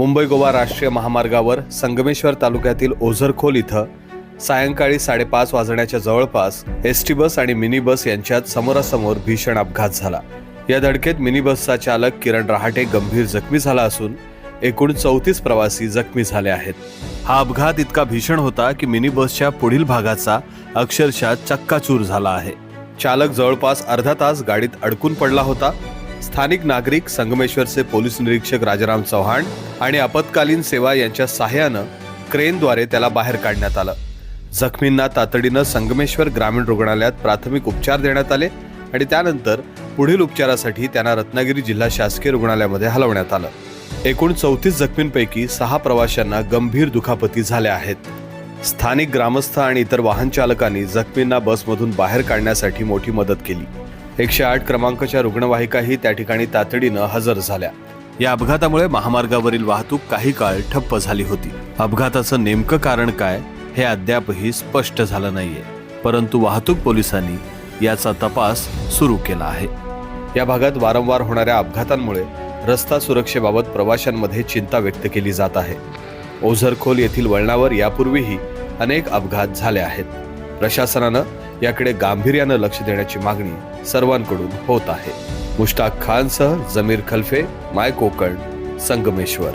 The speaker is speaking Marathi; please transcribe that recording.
मुंबई गोवा राष्ट्रीय महामार्गावर संगमेश्वर तालुक्यातील ओझरखोल इथं सायंकाळी साडेपाच वाजण्याच्या जवळपास एस टी बस आणि मिनी बस यांच्यात समोरासमोर भीषण अपघात झाला. या धडकेत मिनी बसचा चालक किरण रहाटे गंभीर जखमी झाला असून एकूण चौतीस प्रवासी जखमी झाले आहेत. हा अपघात इतका भीषण होता की मिनी बसच्या पुढील भागाचा अक्षरशः चक्काचूर झाला आहे. चालक जवळपास अर्धा तास गाडीत अडकून पडला होता स्थानिक नागरिक संगमेश्वरचे पोलीस निरीक्षक राजाराम चव्हाण आणि आपत्कालीन सेवा यांच्या सहाय्यानं क्रेनद्वारे त्याला बाहेर काढण्यात आलं. जखमींना तातडीनं संगमेश्वर ग्रामीण रुग्णालयात प्राथमिक उपचार देण्यात आले आणि त्यानंतर पुढील उपचारासाठी त्यांना रत्नागिरी जिल्हा शासकीय रुग्णालयामध्ये हलवण्यात आलं. एकूण चौतीस जखमींपैकी सहा प्रवाशांना गंभीर दुखापती झाल्या आहेत. स्थानिक ग्रामस्थ आणि इतर वाहन चालकांनी जखमींना बसमधून बाहेर काढण्यासाठी मोठी मदत केली. एकशे आठ क्रमांकाच्या रुग्णवाहिकाही त्या ठिकाणी तातडीनं हजर झाल्या. या अपघातामुळे महामार्गावरील वाहतूक काही काळ ठप्प झाली होती. अपघाताचं नेमकं कारण काय हे अद्यापही स्पष्ट झालं नाहीये. परंतु वाहतूक पोलिसांनी याचा तपास सुरू केला आहे. या भागात वारंवार होणाऱ्या अपघातांमुळे रस्ता सुरक्षेबाबत प्रवाशांमध्ये चिंता व्यक्त केली जात आहे. ओझरखोल येथील वळणावर यापूर्वीही अनेक अपघात झाले आहेत. प्रशासनानं याकडे गांभीर्यानं लक्ष देण्याची मागणी सर्वांकडून होत आहे. मुश्ताक खानसह जमीर खल्फे माय कोकण संगमेश्वर.